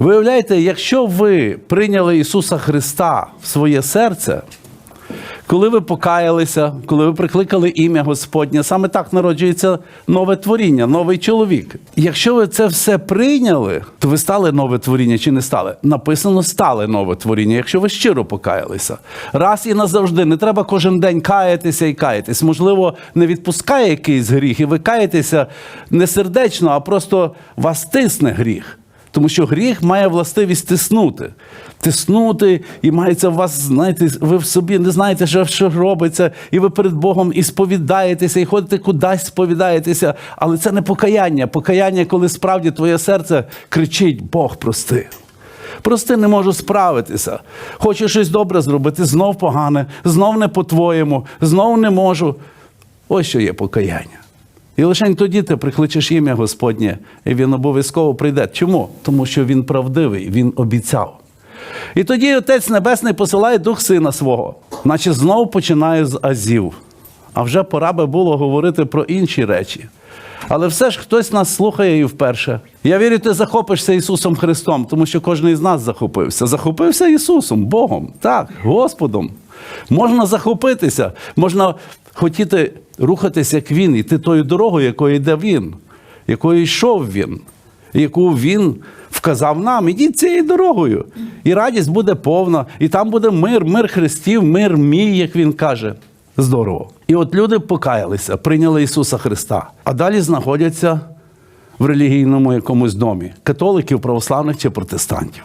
Виявляєте, якщо ви прийняли Ісуса Христа в своє серце, коли ви покаялися, коли ви прикликали ім'я Господнє, саме так народжується нове творіння, новий чоловік. Якщо ви це все прийняли, то ви стали нове творіння чи не стали? Написано, стали нове творіння, якщо ви щиро покаялися. Раз і назавжди. Не треба кожен день каятися і каятись. Можливо, не відпускає якийсь гріх, і ви каєтеся не сердечно, а просто вас тисне гріх. Тому що гріх має властивість тиснути. Тиснути, і мається в вас, знаєте, ви в собі не знаєте, що, що робиться, і ви перед Богом і сповідаєтеся, і ходите кудись сповідаєтеся. Але це не покаяння. Покаяння, коли справді твоє серце кричить: Бог прости. Прости, не можу справитися. Хочу щось добре зробити, знов погане, знов не по-твоєму, знов не можу. Ось що є покаяння. І лише тоді ти прикличеш ім'я Господнє, і він обов'язково прийде. Чому? Тому що він правдивий, він обіцяв. І тоді Отець Небесний посилає Дух Сина свого, наче знову починає з азів. А вже пора би було говорити про інші речі. Але все ж хтось нас слухає і вперше. Я вірю, ти захопишся Ісусом Христом, тому що кожен із нас захопився. Захопився Ісусом, Богом, так, Господом. Можна захопитися, можна хотіти рухатися, як Він, йти тою дорогою, якою йде Він, якою йшов Він, яку Він вказав нам. Ідіть цією дорогою. І радість буде повна, і там буде мир, мир Христів, мир мій, як Він каже. Здорово. І от люди покаялися, прийняли Ісуса Христа, а далі знаходяться в релігійному якомусь домі католиків, православних чи протестантів.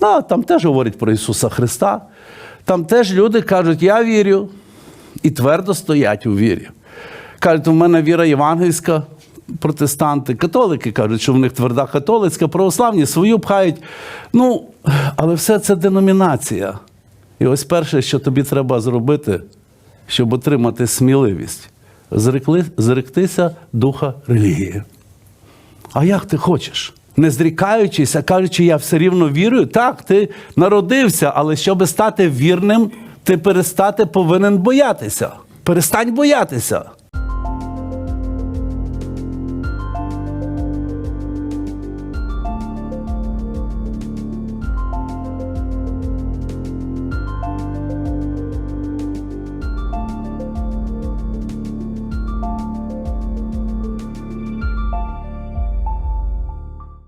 Ну, там теж говорять про Ісуса Христа. Там теж люди кажуть, я вірю, і твердо стоять у вірі. Кажуть, у мене віра євангельська, протестанти, католики кажуть, що в них тверда католицька, православні свою пхають. Ну, але все це деномінація. І ось перше, що тобі треба зробити, щоб отримати сміливість, зрекли, зректися духа релігії. А як ти хочеш? Не зрікаючись, а кажучи, я все рівно вірую. Так, ти народився, але щоб стати вірним, ти перестати повинен боятися. Перестань боятися.